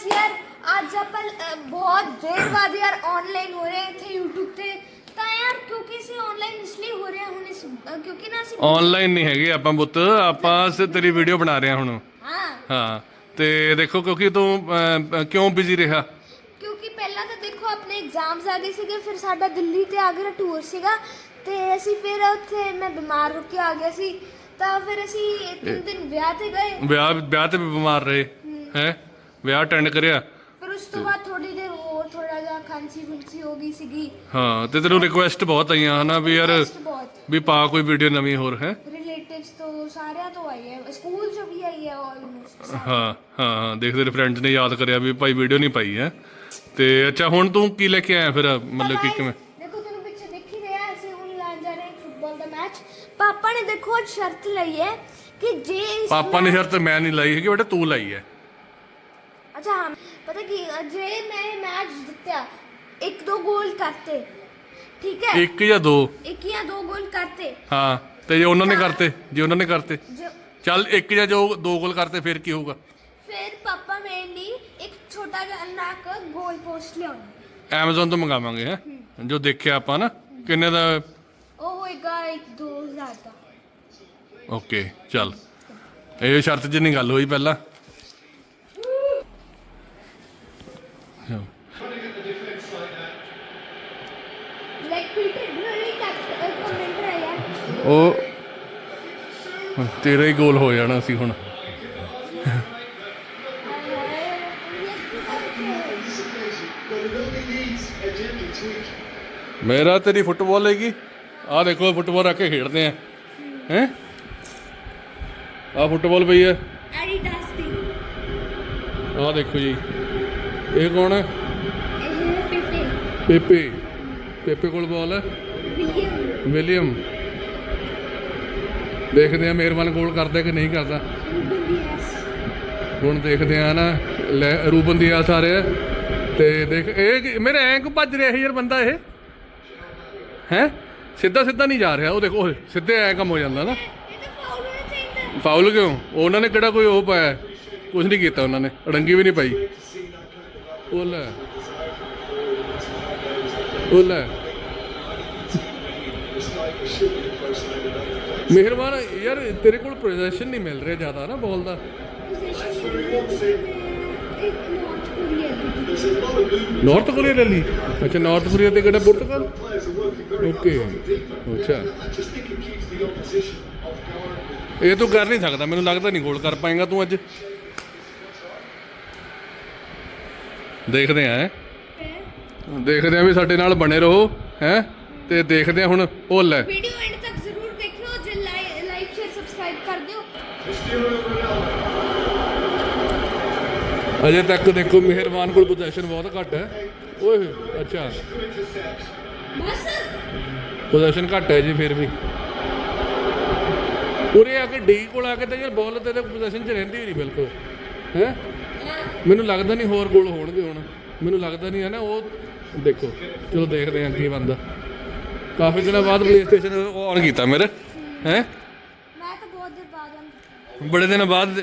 Guys ਯਾਰ ਅੱਜ ਆਪਾਂ ਅ, ਬਹੁਤ ਦੇਰ ਬਾਅਦ ਯਾਰ ਆਨਲਾਈਨ ਹੋ ਰਹੇ ਇੱਥੇ YouTube ਤੇ ਤਾਂ ਯਾਰ ਕਿਉਂਕਿ ਅਸੀਂ ਆਨਲਾਈਨ ਇਸ ਲਈ ਹੋ ਰਹੇ ਹਾਂ ਹੁਣ ਇਸ ਅ, ਕਿਉਂਕਿ ਨਾ ਅਸੀਂ ਆਨਲਾਈਨ ਨਹੀਂ ਹੈਗੇ ਆਪਾਂ ਪੁੱਤ ਆਪਾਂ ਸ ਤੇਰੀ ਵੀਡੀਓ ਬਣਾ ਰਹੇ ਹਾਂ ਹੁਣ ਹਾਂ ਹਾਂ ਤੇ ਦੇਖੋ ਕਿਉਂਕਿ ਤੂੰ ਅਹ, ਅਹ, ਕਿਉਂ ਬਿਜ਼ੀ ਰਿਹਾ ਕਿਉਂਕਿ ਪਹਿਲਾਂ ਤਾਂ ਦੇਖੋ ਆਪਣੇ ਐਗਜ਼ਾਮਸ ਆ ਗਏ ਸੀਗੇ ਫਿਰ ਸਾਡਾ ਦਿੱਲੀ ਤੇ ਆਗਰਾ ਟੂਰ ਸੀਗਾ। ਤੇ ਅਸੀਂ ਫਿਰ ਉੱਥੇ ਮੈਂ ਬਿਮਾਰ ਹੋ ਕੇ ਆ ਗਿਆ ਸੀ। ਤਾਂ ਫਿਰ ਅਸੀਂ ਤਿੰਨ ਦਿਨ ਵਿਆਹ ਤੇ ਗਏ। ਵਿਆਹ ਵਿਆਹ ਤੇ ਵੀ ਬਿਮਾਰ ਰਹੇ ਹੈ? ਵਿਆਹ ਅਟੈਂਡ ਕਰਿਆ? ਫਿਰ ਉਸ ਤੋਂ ਬਾਅਦ ਥੋੜੀ ਦੇਰ ਹੋਰ ਥੋੜਾ ਜਿਹਾ ਖਾਂਸੀ ਖੁੰਸੀ ਹੋ ਗਈ ਸੀਗੀ। ਹਾਂ ਤੇ ਤੈਨੂੰ ਰਿਕੁਐਸਟ ਬਹੁਤ ਆਈਆਂ ਹਨਾ ਵੀ ਯਾਰ ਬਹੁਤ। ਵੀ ਪਾ ਕੋਈ ਵੀਡੀਓ ਨਵੀਂ ਹੋਰ ਹੈ? ਰਿਲੇਟਿਵਸ ਤੋਂ ਸਾਰਿਆਂ ਤੋਂ ਆਈ ਹੈ ਸਕੂਲ ਚੋਂ ਵੀ ਆਈ ਹੈ ਆਲਮੋਸਟ ਹਾਂ ਹਾਂ ਹਾਂ ਦੇਖ ਤੇਰੇ ਫਰੈਂਡਸ ਨੇ ਯਾਦ ਕਰਿਆ ਵੀ ਭਾਈ ਵੀਡੀਓ ਨਹੀਂ ਪਾਈ ਹੈ? ਤੇ ਅੱਛਾ ਹੁਣ ਤੂੰ ਕੀ ਲੈ ਕੇ ਆਇਆ ਫਿਰ ਮਤਲਬ ਕਿ ਕਿਵੇਂ? ਦੇਖੋ ਤੁਹਾਨੂੰ ਪਿੱਛੇ ਦੇਖ ਹੀ ਰਿਹਾ ਅਸੀਂ ਹੁਣ ਲੈਣ ਜਾ ਰਹੇ ਹਾਂ ਫੁੱਟਬਾਲ ਦਾ ਮੈਚ ਪਾਪਾ ਨੇ ਦੇਖੋ ਅੱਜ ਸ਼ਰਤ ਲਈ ਹੈ ਕਿ ਜੇ ਇਸ ਪਾਪਾ ਨੇ ਸ਼ਰਤ ਮੈਂ ਨਹੀਂ ਲਾਈ ਹੈਗੀ ਬੇਟਾ ਤੂੰ ਲਾਈ ਹੈ। ਅੱਛਾ ਹਾਂ ਪਤਾ ਕੀ ਜੇ ਮੈਂ ਮੈਚ ਜਿੱਤਿਆ ਇੱਕ ਦੋ ਗੋਲ ਕਰਤੇ ਠੀਕ ਹੈ? ਇੱਕ ਜਾਂ ਦੋ? ਇੱਕ ਜਾਂ ਦੋ ਗੋਲ ਕਰਤੇ। ਹਾਂ ਤੇ ਜੇ ਉਹਨਾਂ ਨੇ ਕਰਤੇ ਜੇ ਉਹਨਾਂ ਨੇ ਕਰਤੇ। ਜੋ ਚੱਲ ਇੱਕ ਜਾਂ ਜੋ ਦੋ ਗੋਲ ਕਰਤੇ ਫਿਰ ਕੀ ਹੋਊਗਾ? ਫਿਰ ਪਾਪਾ ਮੇਰੇ ਲਈ ਇੱਕ ਛੋਟਾ ਜਿਹਾ ਅੰਨਾ ਕ ਗੋਲ ਪੋਸਟ ਲਿਆਉਣਾ। ਐਮਾਜ਼ਨ ਤੋਂ ਮੰਗਾਵਾਂਗੇ ਹੈ? ਜੋ ਦੇਖਿਆ ਆਪਾਂ ਨਾ ਕਿੰਨੇ ਦਾ? ਉਹ ਹੋਏਗਾ ਇੱਕ 2000 ਦਾ। ਓਕੇ ਚੱਲ। ਇਹ ਸ਼ਰਤ ਜਿੰਨੀ ਗੱਲ ਹੋਈ ਪਹਿਲਾਂ ਉਹ ਤੇਰਾ ਹੀ ਗੋਲ ਹੋ ਜਾਣਾ ਸੀ ਹੁਣ। ਮੇਰਾ ਤੇਰੀ ਫੁੱਟਬਾਲ ਹੈਗੀ। ਆਹ ਦੇਖੋ ਫੁੱਟਬਾਲ ਰੱਖ ਕੇ ਖੇਡਦੇ ਆ। ਹੈ? ਆਹ ਫੁੱਟਬਾਲ ਪਈ ਹੈ। ਐਡੀਡਾਸ ਦੀ। ਆਹ ਦੇਖੋ ਜੀ। ਇਹ ਕੌਣ ਹੈ? ਇਹ ਪੇਪੇ। ਪੇਪੇ ਕੋਲ ਬਾਲ ਹੈ? ਵਿਲੀਅਮ। ਦੇਖਦੇ ਆ ਮਿਹਰਬਾਨ ਗੋਲ ਕਰਦਾ ਕਿ ਨਹੀਂ ਕਰਦਾ। ਹੁਣ ਦੇਖਦੇ ਆ ਨਾ ਰੂਬਨ ਦੀ ਆ ਸਾਰੇ ਤੇ ਦੇਖ, ਇਹ ਮੇਰੇ ਐਂ ਭੱਜ ਰਿਹਾ ਯਾਰ ਬੰਦਾ ਇਹ। ਹੈ? ਸਿੱਧਾ ਸਿੱਧਾ ਨਹੀਂ ਜਾ ਰਿਹਾ। ਉਹ ਦੇਖੋ ਸਿੱਧੇ ਐਂ ਕੰਮ ਹੋ ਜਾਂਦਾ ਨਾ। ਫਾਉਲ ਕਿਉਂ? ਉਹਨਾਂ ਨੇ ਕਿਹੜਾ ਕੋਈ ਉਹ ਪਾਇਆ? ਕੁਝ ਨਹੀਂ ਕੀਤਾ ਉਹਨਾਂ ਨੇ। ਅੜੰਗੀ ਵੀ ਨਹੀਂ ਪਾਈ। ਉਹ ਲੈ। ਉਹ ਲੈ। ਮਿਹਰਬਾਨ, ਯਾਰ, ਤੇਰੇ ਕੋਲ ਪ੍ਰੋਜੈਕਸ਼ਨ ਨਹੀਂ ਮਿਲ ਰਿਹਾ ਜ਼ਿਆਦਾ ਨਾ ਬਾਲ ਦਾ। ਕੋਰੀਆ ਨਾਰਥ ਕੋਰੀਆ ਲੈ ਲਈ। ਅੱਛਾ ਨਾਰਥ ਕੋਰੀਆ ਤੇ ਕਿਹੜਾ ਪੁਰਤਗਾਲ ਓਕੇ ਅੱਛਾ। ਇਹ ਤੂੰ ਕਰ ਨਹੀਂ ਸਕਦਾ, ਮੈਨੂੰ ਲੱਗਦਾ ਨਹੀਂ ਗੋਲ ਕਰ ਪਾਏਗਾ ਤੂੰ ਅੱਜ। ਦੇਖਦੇ ਆਂ ਹੈਂ। ਦੇਖਦੇ ਆਂ ਵੀ ਸਾਡੇ ਨਾਲ ਬਣੇ ਰਹੋ ਹੈ? ਤੇ ਦੇਖਦੇ ਆਂ ਹੁਣ ਉਹ ਲੈ। ਵੀਡੀਓ ਐਂਡ ਤੱਕ ਜ਼ਰੂਰ ਦੇਖਿਓ ਜੇ ਲਾਈਕ ਸ਼ੇਅਰ ਸਬਸਕ੍ਰਾਈਬ ਕਰ ਦਿਓ। ਅਜੇ ਤੱਕ ਦੇਖੋ ਮਿਹਰਬਾਨ ਕੋਲ ਪੋਜੀਸ਼ਨ ਬਹੁਤ ਘੱਟ ਹੈ। ਓਏ ਅੱਛਾ। ਬਸ। ਪੋਜੀਸ਼ਨ ਘੱਟ ਹੈ ਜੀ ਫਿਰ ਵੀ। ਉਰੇ ਆ ਕੇ ਡੀ ਕੋਲ ਆ ਕੇ ਤਾਂ ਯਾਰ ਬਾਲ ਤੇ ਪੋਜੀਸ਼ਨ 'ਚ ਰਹਿੰਦੀ ਨਹੀਂ ਬਿਲਕੁਲ। ਹੈ? ਮੈਨੂੰ ਲੱਗਦਾ ਨਹੀਂ ਹੋਰ ਗੋਲ ਹੋਣਗੇ ਹੁਣ। ਮੈਨੂੰ ਲੱਗਦਾ ਨਹੀਂ ਹੈ ਨਾ ਉਹ ਦੇਖੋ ਚਲੋ ਦੇਖਦੇ ਹਾਂ ਕੀ ਬੰਦਾ ਕਾਫੀ ਦਿਨਾਂ ਬਾਅਦ ਪਲੇਸਟੇਸ਼ਨ ਔਨ ਕੀਤਾ ਮੇਰੇ ਹੈ? ਮੈਂ ਤਾਂ ਬਹੁਤ ਦੇਰ ਬਾਅਦ ਬੜੇ ਦਿਨਾਂ ਬਾਅਦ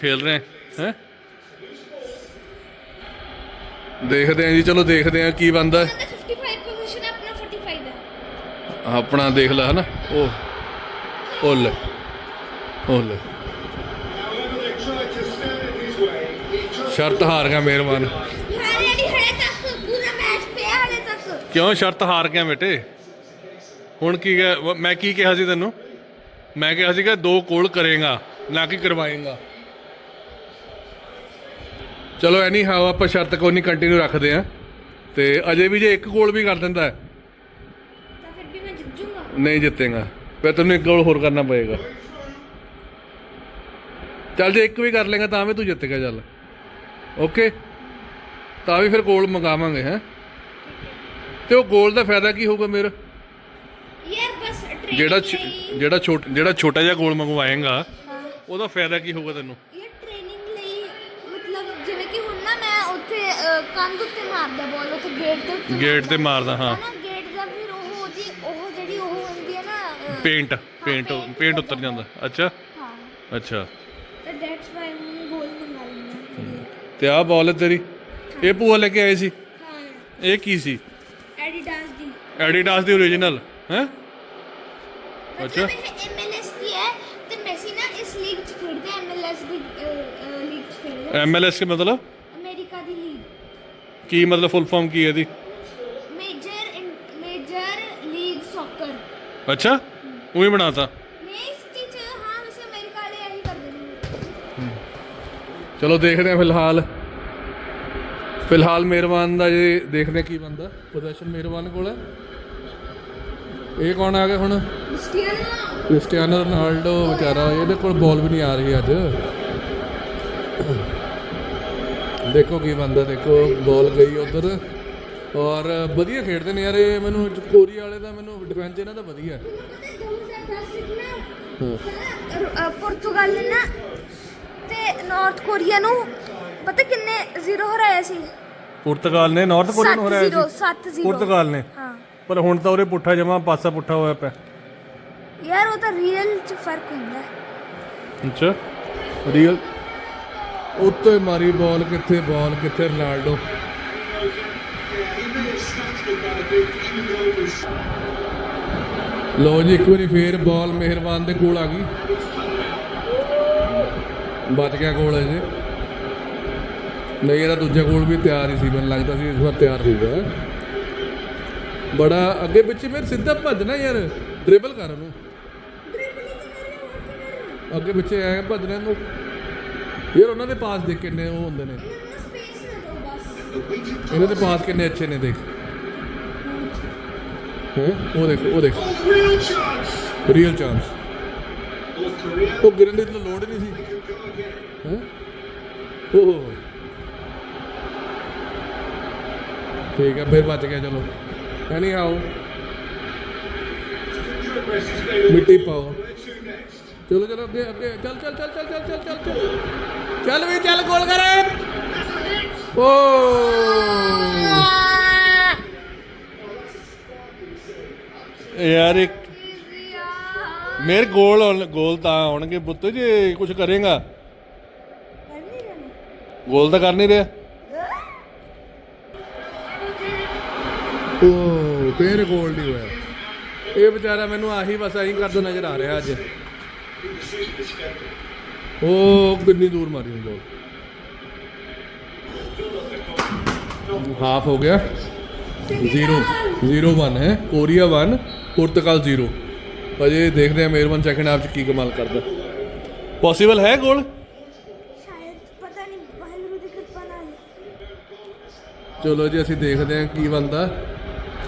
ਖੇਲ ਰਹੇ ਹੈ ਦੇਖਦੇ ਹਾਂ ਜੀ ਚਲੋ ਦੇਖਦੇ ਹਾਂ ਕੀ ਬੰਦਾ ਕਹਿੰਦਾ 55 ਪੋਜੀਸ਼ਨ ਆਪਣਾ 45 ਹੈ। ਆਪਣਾ ਦੇਖ ਲੈ ਹਨਾ? ਉਹ ਉਹ ਲੈ ਉਹ ਲੈ। ਸ਼ਰਤ ਹਾਰ ਗਿਆ ਮਿਹਰਬਾਨ ਹਾਰੇ ਨਹੀਂ ਹੜੇ ਤੱਕ ਪੂਰਾ ਮੈਚ ਪਿਆ ਹੜੇ ਤੱਕ। ਕਿਉਂ ਸ਼ਰਤ ਹਾਰ ਗਿਆ ਬੇਟੇ? ਹੁਣ ਕੀ ਕਿਹਾ- ਮੈਂ ਕੀ ਕਿਹਾ ਸੀ ਤੈਨੂੰ? ਮੈਂ ਕਿਹਾ ਸੀਗਾ ਦੋ ਕੋਲ ਕਰੇਗਾ ਨਾ ਕਿ ਕਰਵਾਏਗਾ। ਚਲੋ ਐਨੀ ਹਾਓ ਆਪਾਂ ਸ਼ਰਤ ਕੋਈ ਨਹੀਂ ਕੰਟੀਨਿਊ ਰੱਖਦੇ ਆ ਤੇ ਅਜੇ ਵੀ ਜੇ ਇੱਕ ਗੋਲ ਵੀ ਕਰ ਦਿੰਦਾ ਹੈ, ਤਾਂ ਫਿਰ ਵੀ ਮੈਂ ਜਿੱਤ ਜੂੰਗਾ ਨਹੀਂ ਜਿੱਤੇਗਾ। ਫਿਰ ਤੈਨੂੰ ਇੱਕ ਗੋਲ ਹੋਰ ਕਰਨਾ ਪਏਗਾ। ਚੱਲ ਜੇ ਇੱਕ ਵੀ ਕਰ ਲੇਗਾ ਤਾਂ ਵੀ ਤੂੰ ਜਿੱਤੇਗਾ ਚੱਲ। ਓਕੇ। ਤਾਂ ਵੀ ਫਿਰ ਗੋਲ ਮੰਗਾਵਾਂਗੇ ਹੈ? ਤੇ ਉਹ ਗੋਲ ਦਾ ਫਾਇਦਾ ਕੀ ਹੋਊਗਾ ਮੇਰਾ? ਯਾਰ ਬਸ ਜਿਹੜਾ ਛ- ਜਿਹੜਾ ਛੋਟ ਜਿਹੜਾ ਛੋਟਾ ਜਿਹਾ ਗੋਲ ਮੰਗਵਾਏਗਾ ਉਹਦਾ ਫਾਇਦਾ ਕੀ ਹੋਊਗਾ ਤੈਨੂੰ? ਇਹ ਟ੍ਰੇਨਿੰਗ ਲਈ ਮਤਲਬ ਜਿਵੇਂ ਕਿ ਹੁਣ ਨਾ ਮੈਂ ਉੱਥੇ ਅ, ਕੰਧ ਉੱਤੇ ਮਾਰਦਾ ਬਾਲ ਉੱਥੇ ਗੇਟ ਦੇ ਉੱਤੇ ਗੇਟ ਤੇ ਮਾਰਦਾ ਹਾਂ। ਨਾ ਗੇਟ ਦਾ ਫਿਰ ਉਹ ਉਹਦੀ ਉਹ ਜਿਹੜੀ ਉਹ ਹੁੰਦੀ ਹੈ ਨਾ ਅ, ਪੇਂਟ ਪੇਂਟ ਪੇਂਟ ਉਤਰ ਜਾਂਦਾ। ਅੱਛਾ। ਹਾਂ। ਅੱਛਾ। ਤਾਂ ਆਹ ਬਾਲ ਹੈ ਤੇਰੀ। ਇਹ ਭੂਆ ਲੈ ਕੇ ਆਏ ਸੀ। ਹਾਂ। ਇਹ ਕੀ ਸੀ? ਐਡੀਡਾਸ ਦੀ। ਐਡੀਡਾਸ ਦੀ ਹੈ? ਅੱਛਾ। ਐਮਐਲਐਸ ਦੀ ਹੈ ਤੇ ਮੈਸੀ ਨਾ ਇਸ ਲੀਗ ਚ ਖੇਡਦਾ ਐਮਐਲਐਸ ਦੀ ਲੀਗ ਚ ਖੇਡਦਾ ਐਮਐਲਐਸ ਕੇ ਮਤਲਬ? ਅਮਰੀਕਾ ਦੀ ਲੀਗ ਕੀ ਮਤਲਬ ਫੁੱਲ ਫਾਰਮ ਕੀ ਹੈ ਇਹਦੀ? ਮੇਜਰ ਮੇਜਰ ਲੀਗ ਸੌਕਰ ਅੱਛਾ। ਉਹੀ ਬਣਾਤਾ। ਚਲੋ ਦੇਖਦੇ ਹਾਂ ਫਿਲਹਾਲ। ਫਿਲਹਾਲ ਮਿਹਰਬਾਨ ਦਾ ਜੇ ਦੇਖਦੇ ਹਾਂ ਕੀ ਬੰਦਾ ਪੋਜੀਸ਼ਨ ਮਿਹਰਬਾਨ ਕੋਲ ਹੈ। ਇਹ ਕੌਣ ਆ ਗਿਆ ਹੁਣ? ਕ੍ਰਿਸਟੀਆਨੋ ਕ੍ਰਿਸਟੀਆਨੋ ਰੋਨਾਲਡੋ ਵਿਚਾਰਾ ਇਹਦੇ ਕੋਲ ਬਾਲ ਵੀ ਨਹੀਂ ਆ ਰਹੀ ਅੱਜ। ਦੇਖੋ ਕੀ ਬੰਦਾ ਦੇਖੋ ਬਾਲ ਗਈ ਉਧਰ। ਔਰ ਵਧੀਆ ਖੇਡਦੇ ਨੇ ਯਾਰ ਇਹ ਮੈਨੂੰ ਕੋਰੀਆ ਵਾਲੇ ਦਾ ਮੈਨੂੰ ਡਿਫੈਂਸ ਇਹਨਾਂ ਦਾ ਵਧੀਆ। ਹੈ। ਹਾਂ ਪੁਰਤਗਾਲ ਨੇ ਨਾ ਨਾਰਥ ਕੋਰੀਆ ਨੂੰ ਪਤਾ ਕਿੰਨੇ ਜ਼ੀਰੋ ਹਰਾਇਆ ਸੀ? ਪੁਰਤਗਾਲ ਨੇ ਨਾਰਥ ਕੋਰੀਆ ਨੂੰ ਹਰਾਇਆ 7-0 ਸੀ? 7-0 ਪੁਰਤਗਾਲ ਨੇ। ਹਾਂ। ਪਰ ਹੁਣ ਤਾਂ ਉਹਦੇ ਪੁੱਠਾ ਜਮਾ ਪਾਸਾ ਪੁੱਠਾ ਹੋਇਆ ਪਿਆ। ਯਾਰ ਉਹ ਤਾਂ ਰੀਅਲ ਚ ਫ਼ਰਕ ਹੁੰਦਾ। ਹੈ। ਅੱਛਾ। ਰੀਅਲ ਉੱਤੇ ਮਾਰੀ ਬਾਲ ਕਿੱਥੇ ਬਾਲ ਕਿੱਥੇ ਰੋਨਾਲਡੋ? ਲੋ ਜੀ ਇੱਕ ਵਾਰੀ ਫੇਰ ਬਾਲ ਮਿਹਰਬਾਨ ਦੇ ਕੋਲ ਆ ਗਈ। ਬਚ ਗਿਆ ਗੋਲ ਅਜੇ ਨਹੀਂ ਇਹਦਾ ਦੂਜਾ ਗੋਲ ਵੀ ਤਿਆਰ ਹੀ ਸੀ ਮੈਨੂੰ ਲੱਗਦਾ ਸੀ ਇਸ ਵਾਰ ਤਿਆਰ ਹੋਊਗਾ। ਬੜਾ ਅੱਗੇ ਪਿੱਛੇ ਮੇਰੇ ਸਿੱਧਾ ਭੱਜਣਾ ਯਾਰ ਡ੍ਰਿਬਲ ਕਰ ਉਹਨੂੰ। ਅੱਗੇ ਪਿੱਛੇ ਐ ਭੱਜਣਾ ਨੂੰ ਯਾਰ ਉਹਨਾਂ ਦੇ ਪਾਸ ਦੇਖ ਕਿੰਨੇ ਉਹ ਹੁੰਦੇ ਨੇ। ਇਹਨਾਂ ਦੇ ਪਾਸ ਕਿੰਨੇ ਅੱਛੇ ਨੇ ਦੇਖ। ਹੈ? ਉਹ ਦੇਖ ਉਹ ਦੇਖ. Real chance. ਉਹ ਗਿਰਨ ਦੀ ਤਾਂ ਲੋੜ ਹੀ ਨਹੀਂ ਸੀ। ਹੈ ਉਹ ਠੀਕ ਹੈ ਫਿਰ ਬਚ ਗਿਆ, ਚਲੋ। ਐਨੀ ਆਓ। ਮਿੱਟੀ ਪਾਓ। ਚਲੋ ਚਲੋ, ਅੱਗੇ ਅੱਗੇ। ਚੱਲ ਚੱਲ ਚੱਲ ਚੱਲ ਚੱਲ ਚੱਲ ਚੱਲ ਚੱਲ। ਵੀ, ਚੱਲ, ਗੋਲ ਕਰ। ਓ। ਯਾਰ, ਇੱਕ ਮੇਰੇ ਗੋਲ ਗੋਲ ਤਾਂ ਆਉਣਗੇ, ਪੁੱਤ, ਜੇ ਕੁਝ ਕਰੇਗਾ। ਗੋਲ ਤਾਂ ਕਰ ਨਹੀਂ ਰਿਹਾ। ਓ ਫੇਰ ਗੋਲ ਨਹੀਂ ਹੋਇਆ। ਇਹ ਵਿਚਾਰਾ ਮੈਨੂੰ ਆਹੀ ਬਸ ਆਹੀ ਕਰਦਾ ਨਜ਼ਰ ਆ ਰਿਹਾ ਅੱਜ। ਉਹ ਕਿੰਨੀ ਦੂਰ ਮਾਰੀ ਉਹ ਬੋਲ ਹਾਫ ਹੋ ਗਿਆ। 0 0 1 ਹੈ। ਕੋਰੀਆ 1 ਪੁਰਤਗਾਲ 0 ਅਜੇ ਦੇਖਦੇ ਆ ਮਿਹਰਬਾਨ ਸੈਕਿੰਡ ਹਾਫ ਚ ਕੀ ਕਮਾਲ ਕਰਦਾ। ਪੋਸੀਬਲ ਹੈ ਗੋਲ ਸ਼ਾਇਦ ਪਤਾ ਨਹੀਂ ਵਾਹਿਗੁਰੂ ਦੀ ਕਿਰਪਾ ਨਾਲ ਚਲੋ ਜੀ ਅਸੀਂ ਦੇਖਦੇ ਹਾਂ ਕੀ ਬੰਦਾ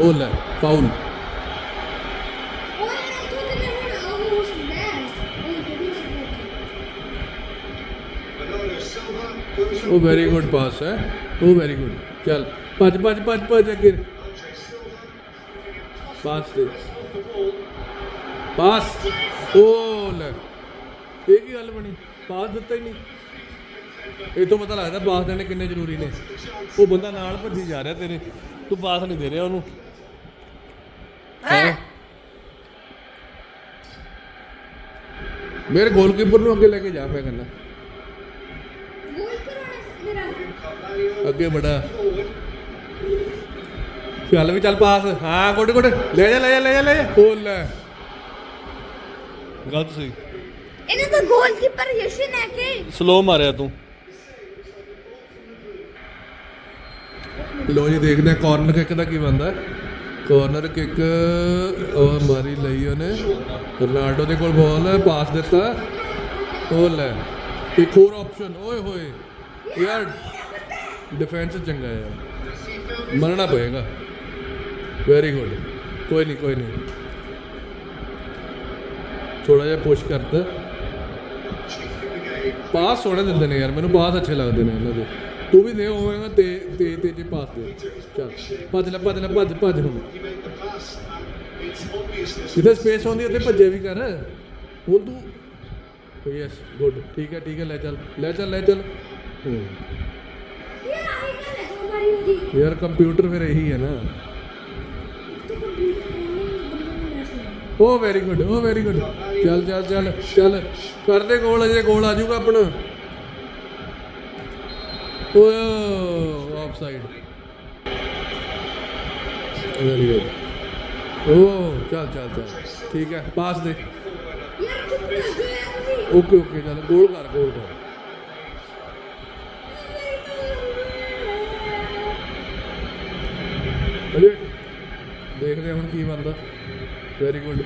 ਉਹ ਲੈ ਫਾਉਲ ਉਹ ਵੈਰੀ ਗੁੱਡ ਪਾਸ ਹੈ? ਉਹ ਵੈਰੀ ਗੁੱਡ ਚੱਲ ਭੱਜ ਭੱਜ ਭੱਜ ਭੱਜ ਅੱਗੇ. ਪਾਸ ਦੇ। ਪਾਸ ਉਹ ਲੈ। ਇਹ ਕੀ ਗੱਲ ਬਣੀ? ਪਾਸ ਦਿੱਤਾ ਹੀ ਨਹੀਂ। ਇਹ ਤੋਂ ਪਤਾ ਲੱਗਦਾ ਪਾਸ ਦੇਣੇ ਕਿੰਨੇ ਜ਼ਰੂਰੀ ਨੇ। ਉਹ ਬੰਦਾ ਨਾਲ ਭੱਜੀ ਜਾ ਰਿਹਾ ਤੇਰੇ। ਤੂੰ ਪਾਸ ਨਹੀਂ ਦੇ ਰਿਹਾ ਉਹਨੂੰ। ਹੈਂ? ਮੇਰੇ ਗੋਲਕੀਪਰ ਨੂੰ ਅੱਗੇ ਲੈ ਕੇ ਜਾ ਪਿਆ ਗੋਲ ਕਰਾਉਣਾ ਮੇਰਾ ਅੱਗੇ ਬੜਾ। ਚੱਲ ਵੀ ਚੱਲ ਪਾਸ ਹਾਂ ਗੁੱਡ ਗੁੱਡ। ਲੈ ਜਾ ਲੈ ਜਾ ਲੈ ਜਾ ਲੈ ਜਾ। ਉਹ ਲੈ। ਗਲਤ ਸੀ। ਇਹਨਾਂ ਦਾ ਗੋਲਕੀਪਰ ਯਸ਼ਨ ਹੈ ਕਿ ਸਲੋ ਮਾਰਿਆ ਤੂੰ। ਲੋ ਜੀ, ਦੇਖਦੇ ਆ ਕਾਰਨਰ ਕਿੱਕ ਦਾ ਕੀ ਬੰਦਾ ਕਾਰਨਰ ਕਿੱਕ ਉਹ ਮਾਰੀ ਲਈ ਉਹਨੇ। ਰੋਨਾਲਡੋ ਦੇ ਕੋਲ ਬਾਲ ਹੈ ਪਾਸ ਦਿੱਤਾ। ਉਹ ਲੈ। ਇੱਕ ਹੋਰ ਆਪਸ਼ਨ ਓਏ ਹੋਏ। ਯਾਰ ਡਿਫੈਂਸ ਚੰਗਾ ਯਾਰ ਮਰਨਾ ਪਏਗਾ। ਵੈਰੀ ਗੁੱਡ ਕੋਈ ਨਹੀਂ ਕੋਈ ਨਹੀਂ। ਥੋੜਾ ਜਿਹਾ ਪੁਸ਼ ਕਰਤਾ। ਪਾਸ ਸੋਹਣੇ ਦਿੰਦੇ ਨੇ ਯਾਰ, ਮੈਨੂੰ ਪਾਸ ਅੱਛੇ ਲੱਗਦੇ ਨੇ ਇਹਨਾਂ ਦੇ। ਤੂੰ ਵੀ ਦੇ ਹੋਵੇਂਗਾ ਤੇ ਤੇ ਤੇ ਤੇ ਪਾਸ ਦੇ। ਚੱਲ, ਭੱਜ ਲੈ ਭੱਜ ਲੈ, ਭੱਜ ਭੱਜ ਹੁਣ। ਜਿੱਥੇ ਸਪੇਸ ਹੁੰਦੀ ਉੱਥੇ ਭੱਜੇ ਵੀ ਕਰ। ਹੁਣ ਤੂੰ oh ਯੈਸ ਗੁੱਡ ਠੀਕ ਹੈ ਠੀਕ ਹੈ, ਲੈ ਚੱਲ ਲੈ ਚੱਲ ਲੈ ਚੱਲ। ਯਾਰ ਕੰਪਿਊਟਰ ਫਿਰ ਇਹੀ ਹੈ ਨਾ। ਉਹ ਵੈਰੀ ਗੁੱਡ ਉਹ ਵੈਰੀ ਗੁੱਡ ਚੱਲ ਚੱਲ ਚੱਲ ਚੱਲ। ਕਰਦੇ ਗੋਲ ਅਜੇ ਗੋਲ ਆ ਜਾਊਗਾ ਆਪਣਾ। ਓ ਆਫ ਸਾਈਡ ਵੈਰੀ ਗੁੱਡ ਓ ਚੱਲ ਚੱਲ ਚੱਲ। ਠੀਕ ਹੈ ਪਾਸ ਦੇ। ਓਕੇ ਓਕੇ ਚੱਲ ਗੋਲ ਕਰ ਗੋਲ ਕਰ। ਅਰੇ ਦੇਖਦੇ ਹੁਣ ਕੀ ਬਣਦਾ। ਵੈਰੀ ਗੁੱਡ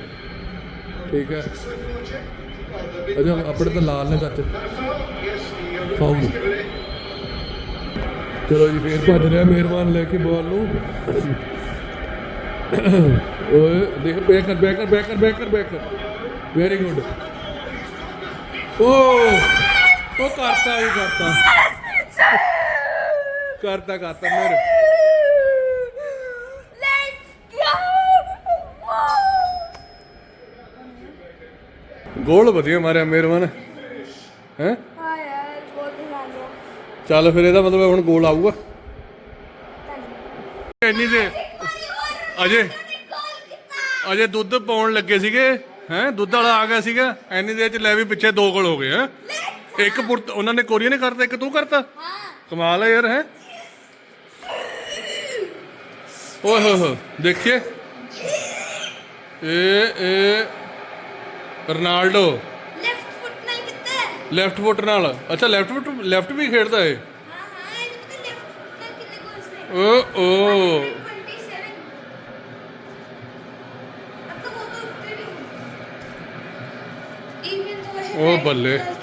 ਠੀਕ ਹੈ। ਅਜਾ ਆਪਣੇ ਤਾਂ ਲਾਲ ਨੇ ਕੱਚ Yes, ਚਲੋ ਜੀ ਫੇਰ ਭੱਜ ਰਿਹਾ ਮਿਹਰਬਾਨ ਲੈ ਕੇ ਬਾਲ ਨੂੰ। ਓਏ ਦੇਖ ਬੈਕ ਕਰ ਬੈਕ ਕਰ ਬੈਕ ਕਰ ਬੈਕ ਕਰ ਬੈਕ ਕਰ। ਵੈਰੀ ਗੁੱਡ ਓ ਉਹ ਕਰਤਾ ਹੀ ਕਰਤਾ। ਕਰਤਾ ਕਰਤਾ ਮੇਰੇ। ਗੋਲ ਵਧੀਆ ਮਾਰਿਆ ਮਿਹਰਬਾਨ। ਹੈ ਹਾਂ ਯਾਰ ਬਹੁਤ ਧਿਆਨ ਦਿਓ ਚੱਲ ਫਿਰ ਇਹਦਾ ਮਤਲਬ ਹੁਣ ਗੋਲ ਆਊਗਾ। ਇੰਨੀ ਦੇ ਅਜੇ। ਅਜੇ ਦੁੱਧ ਪਾਉਣ ਲੱਗੇ ਸੀਗੇ, ਹੈ? ਦੁੱਧ ਵਾਲਾ ਆ ਗਿਆ ਸੀਗਾ। ਇੰਨੀ ਦੇਰ ਚ ਲੈ ਵੀ ਪਿੱਛੇ ਦੋ ਗੋਲ ਹੋ ਗਏ, ਹੈ? ਇੱਕ ਪੁਰਤ ਉਹਨਾਂ ਨੇ ਕੋਰੀਆ ਨੇ ਕਰਤਾ, ਇੱਕ ਤੂੰ ਕਰਤਾ? ਕਮਾਲ ਹੈ ਯਾਰ, ਹੈ? ਓਏ ਹੋਏ ਹੋਏ, ਦੇਖੀਏ। ਇਹ ਇਹ ਰੋਨਾਲਡੋ ਲੈਫਟ ਫੁੱਟ ਨਾਲ ਕਿੱਥੇ ਲੈਫਟ ਫੁੱਟ ਨਾਲ ਅੱਛਾ ਲੈਫਟ ਫੁੱਟ ਲੈਫਟ ਵੀ ਖੇਡਦਾ ਏ ਹਾਂ ਹਾਂ ਇਹਦੇ ਪਤਾ ਲੈਫਟ ਫੁੱਟ ਨਾਲ ਕਿੰਨੇ ਗੋਲਸ ਨੇ ਓ ਓ 27 अब